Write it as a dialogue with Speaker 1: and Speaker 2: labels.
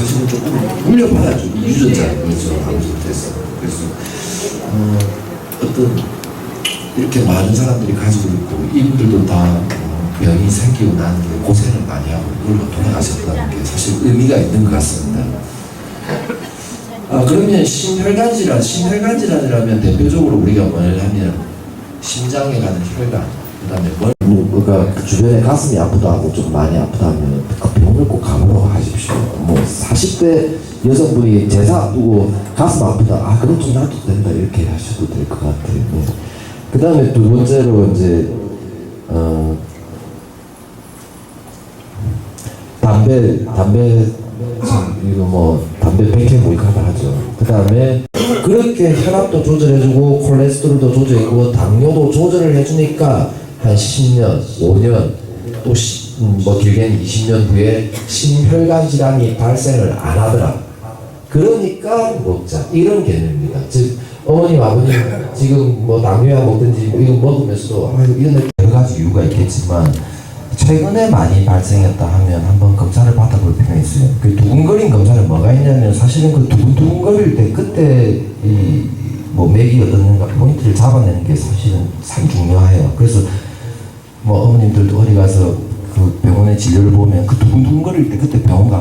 Speaker 1: 사실은 조금 물려받았죠. 이 유전자 그래서 아무튼 됐어. 그래서 어, 어떤 이렇게 많은 사람들이 가지고 있고 이분들도 다 어, 병이 생기고 난 뒤에 고생을 많이 하고 이걸로 돌아가셨다는 게 사실 의미가 있는 것 같습니다. 아 그러면 심혈관 질환, 심혈관 질환이라면 대표적으로 우리가 뭘 하면 심장에 가는 혈관, 그다음에 뭘
Speaker 2: 뭐, 그러니까 그 주변에 가슴이 아프다 하고 좀 많이 아프다 하면 40대 여성분이 제사 앞두고 가슴 아프다. 아 그럼 좀 놔도 된다 이렇게 하셔도 될 것 같아요. 네. 그 다음에 두 번째로 이제 어 담배 담배 참 이거 뭐 담배 백해 모익하다 하죠. 그 다음에 그렇게 혈압도 조절해주고 콜레스테롤도 조절해주고 당뇨도 조절을 해주니까 한 10년, 5년 또뭐 길게는 20년 후에 심혈관 질환이 발생을 안 하더라. 그러니까 먹자 이런 개념입니다. 즉 어머님 아버님 지금 뭐 당뇨약 먹든지 뭐 이거 먹으면서도 아 이런 여러 가지 이유가 있겠지만 최근에 많이 발생했다 하면 한번 검사를 받아볼 필요가 있어요. 그 두근거린 검사는 뭐가 있냐면 사실은 그 두근두근거릴 때 그때 이뭐 맥이 어떻는가 포인트를 잡아내는 게 사실은 참 중요해요. 그래서 뭐 어머님들도 어디 가서 그 병원에 진료를 보면 그 두근두근거릴 때 그때 병원 가